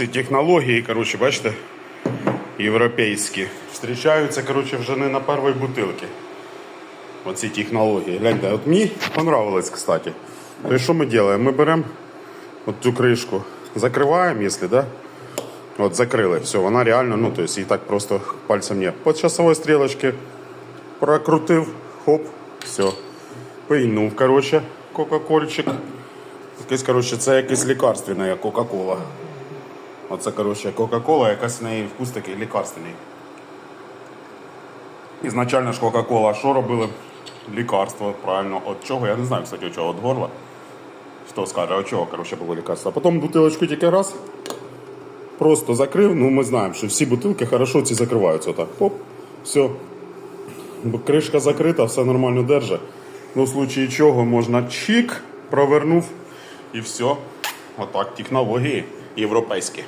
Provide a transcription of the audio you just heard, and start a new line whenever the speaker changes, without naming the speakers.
ці технології, коротше, бачите, європейські. Встрічаються, коротше, вже не на першій бутилці. Оці технології. Гляньте, от мені понравилось, кстати. Есть, що ми робимо? Ми беремо от цю кришку, закриваємо, якщо, да? От закрили, все, вона реально, ну, то есть, її так просто пальцем не. По часовой стрілочці прокрутив, хоп, все. Пийнув, коротше, кока-кольчик. Якийсь, коротше, це якийсь лікарственна Кока-Кола. Оце, коротше, Кока-Кола, якась в неї вкус такий лікарственний. Ізначально ж Кока-Кола що робили? Лікарство, правильно. От чого? Я не знаю, кстати, от чого, от горла. Хто скаже, от чого, коротше, було лікарство. А потім бутилочку тільки раз. Просто закрив. Ну, ми знаємо, що всі бутилки хорошо ці закриваються. Отак. Хоп, все. Кришка закрита, все нормально держить. Ну, в случаї чого можна чик, провернув і все. Отак, технології європейські.